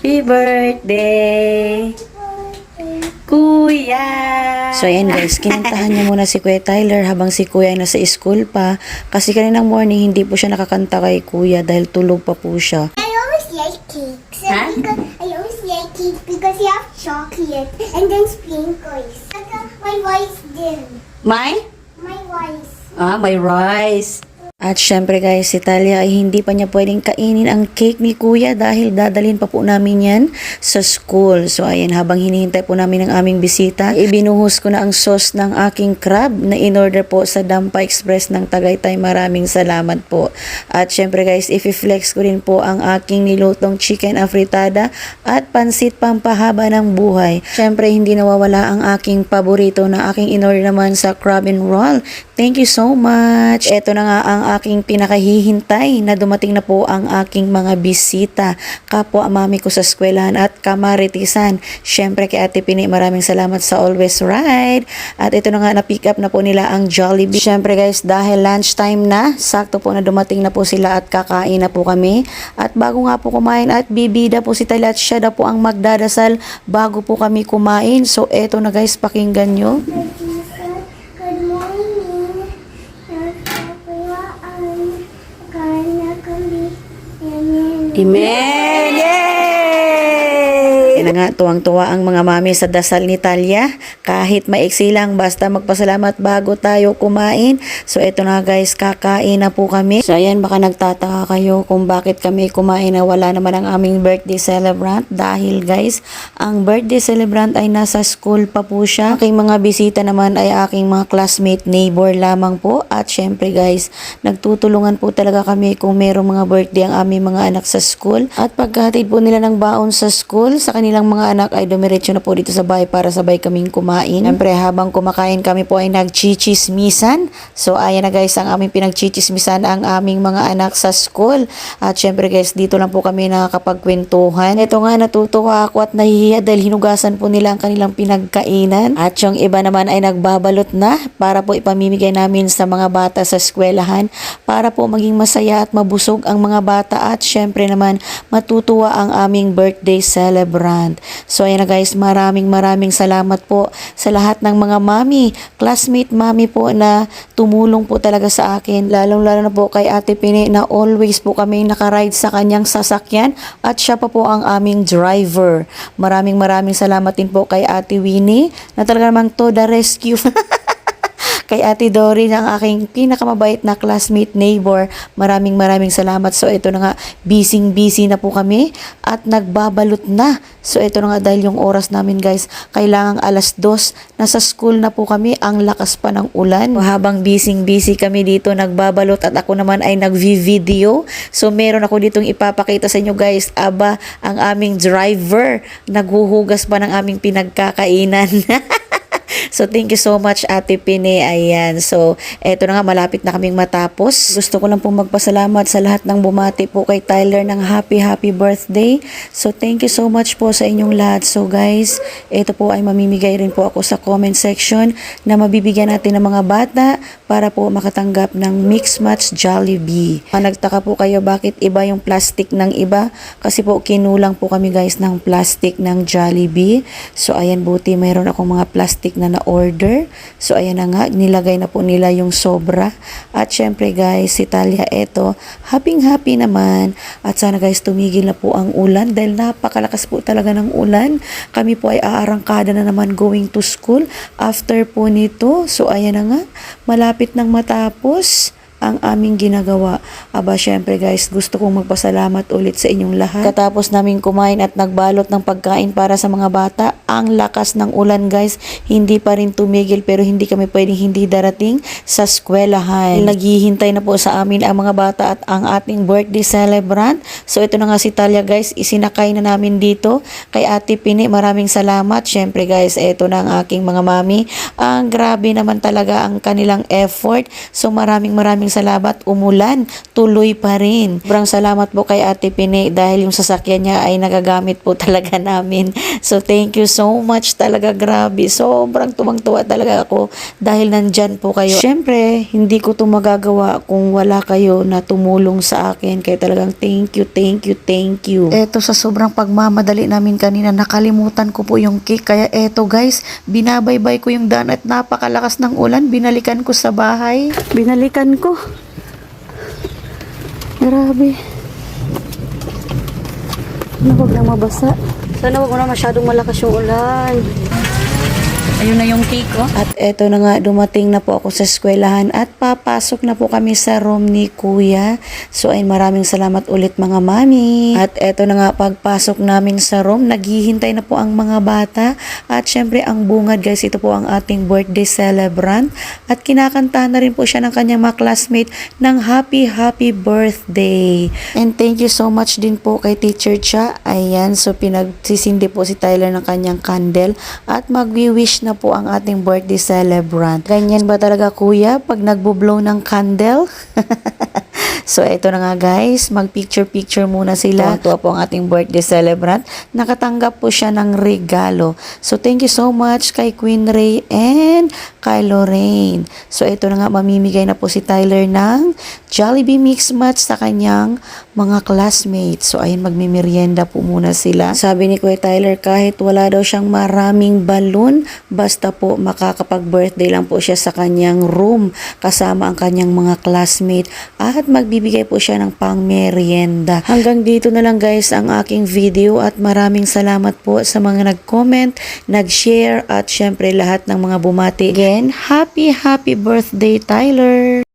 Happy birthday, Kuya! So ayan guys, kinantahan niya muna si Kuya Tyler habang si Kuya ay nasa school pa. Kasi kaninang morning hindi po siya nakakanta kay Kuya dahil tulog pa po siya. I always like cakes. Huh? Because I always like cakes because you have chocolate and then sprinkles. My rice din. My? My rice. Ah, my rice. At syempre guys, si Talia ay hindi pa niya pwedeng kainin ang cake ni Kuya dahil dadalhin pa po namin yan sa school. So ayan, habang hinihintay po namin ang aming bisita, ibinuhos ko na ang sauce ng aking crab na in-order po sa Dampa Express ng Tagaytay. Maraming salamat po. At syempre guys, i-flex ko rin po ang aking nilutong chicken afritada at pansit pampahaba ng buhay. Syempre hindi nawawala ang aking paborito na aking in-order naman sa crab and roll. Thank you so much. Ito na nga ang aking pinakahihintay na dumating na po ang aking mga bisita. Kapwa mami ko sa eskwelahan at kamaritisan. Syempre kay Ate Pini, maraming salamat sa always ride. At ito na nga, na-pick up na po nila ang Jollibee. Syempre guys, dahil lunchtime na, sakto po na dumating na po sila at kakain na po kami. At bago nga po kumain at bibida po si Tala at siya na po ang magdadasal bago po kami kumain. So eto na guys, pakinggan nyo. Amen. Kaya nga, tuwang-tuwa ang mga mami sa dasal ni Talia. Kahit maiksi lang, basta magpasalamat bago tayo kumain. So, eto na guys, kakain na po kami. So, ayan, baka nagtataka kayo kung bakit kami kumain na wala naman ang aming birthday celebrant. Dahil guys, ang birthday celebrant ay nasa school pa po siya. Aking mga bisita naman ay aking mga classmate, neighbor lamang po. At syempre guys, nagtutulungan po talaga kami kung merong mga birthday ang aming mga anak sa school. At pagkatid po nila ng baon sa school, sa kanilang mga anak ay dumiretso na po dito sa bahay para sabay kaming kumain. Siyempre habang kumakain kami po ay nagchichismisan. So ayan na guys ang aming pinagchichismisan ang aming mga anak sa school. At syempre guys dito lang po kami nakakapagkwentuhan. Ito nga natutuwa ako at nahihiya dahil hinugasan po nila ang kanilang pinagkainan. At yung iba naman ay nagbabalot na para po ipamimigay namin sa mga bata sa eskwelahan para po maging masaya at mabusog ang mga bata at syempre naman matutuwa ang aming birthday celebrant. So ayan na guys, maraming maraming salamat po sa lahat ng mga mami, classmate mami po na tumulong po talaga sa akin. Lalong lalo na po kay Ate Pini na always po kami nakaride sa kanyang sasakyan at siya pa po ang aming driver. Maraming maraming salamat din po kay Ate Winnie na talaga namang to the rescue. kay Ate Dory ang aking pinakamabait na classmate neighbor. Maraming maraming salamat. So ito na nga, busy busy na po kami at nagbabalot na. So ito na nga dahil yung oras namin guys, kailangang alas dos, nasa school na po kami, ang lakas pa ng ulan. Habang busy busy kami dito, nagbabalot at ako naman ay nagvi-video. So meron ako ditong ipapakita sa inyo guys, aba, ang aming driver, naghuhugas pa ng aming pinagkakainan. So, thank you so much, Ate Pine. Ayan. So, eto na nga, malapit na kaming matapos. Gusto ko lang pong magpasalamat sa lahat ng bumati po kay Tyler ng happy, happy birthday. So, thank you so much po sa inyong lahat. So, guys, ito po ay mamimigay rin po ako sa comment section na mabibigyan natin ng mga bata para po makatanggap ng Mix Match Jollibee. Ah, Nagtaka po kayo bakit iba yung plastic ng iba? Kasi po, kinulang po kami guys ng plastic ng Jollibee. So, ayan buti, mayroon akong mga plastic na na-order. So, ayan na nga, nilagay na po nila yung sobra. At syempre guys, si Talia eto, happy-happy naman. At sana guys, tumigil na po ang ulan dahil napakalakas po talaga ng ulan. Kami po ay aarangkada na naman going to school after po nito. So, ayan na nga, malapit nang matapos ang aming ginagawa. Aba, syempre guys, gusto kong magpasalamat ulit sa inyong lahat. Katapos namin kumain at nagbalot ng pagkain para sa mga bata, ang lakas ng ulan guys, hindi pa rin tumigil pero hindi kami pwedeng hindi darating sa eskwelahan. Naghihintay na po sa amin ang mga bata at ang ating birthday celebrant. So ito na nga si Talia guys, isinakay na namin dito kay Ate Pini. Maraming salamat. Syempre guys, ito na ang aking mga mami. Ang grabe naman talaga ang kanilang effort. So maraming maraming maraming salamat. Umulan, tuloy pa rin. Sobrang salamat po kay Ate Pine dahil yung sasakyan niya ay nagagamit po talaga namin. So thank you so much talaga. Grabe. Sobrang tuwang-tuwa talaga ako dahil nandyan po kayo. Siyempre, hindi ko to magagawa kung wala kayo na tumulong sa akin. Kaya talagang thank you, thank you, thank you. Eto sa sobrang pagmamadali namin kanina, nakalimutan ko po yung cake. Kaya eto guys, binabaybay ko yung daan at napakalakas ng ulan. Binalikan ko sa bahay. Binalikan ko. Grabe. Huwag na mabasa. Sana huwag na masyadong malakas yung ulan. Ayun na yung cake, oh. At eto na nga, dumating na po ako sa eskwelahan at papasok na po kami sa room ni Kuya. So ay maraming salamat ulit mga mami. At eto na nga, pagpasok namin sa room, naghihintay na po ang mga bata. At syempre ang bungad guys, ito po ang ating birthday celebrant. At kinakanta na rin po siya ng kanyang mga classmate ng happy happy birthday. And thank you so much din po kay Teacher Cha. Ayan, so pinagsisindi po si Tyler ng kanyang candle at magwi-wish na po ang ating birthday celebrant. Ganyan ba talaga kuya pag nagbo-blow ng candle? So, ito na nga guys, mag-picture-picture muna sila. Ito po ang ating birthday celebrant. Nakatanggap po siya ng regalo. So, thank you so much kay Queen Ray and kay Lorraine. So, ito na nga, mamimigay na po si Tyler ng Jollibee Mix Match sa kanyang mga classmates. So, ayun, magmimerienda po muna sila. Sabi ni Kuya Tyler, kahit wala daw siyang maraming balloon, basta po makakapag-birthday lang po siya sa kanyang room kasama ang kanyang mga classmate at magbibigay po siya ng pang merienda. Hanggang dito na lang guys ang aking video at maraming salamat po sa mga nag-comment, nag-share at syempre lahat ng mga bumati. Again, happy happy birthday Tyler!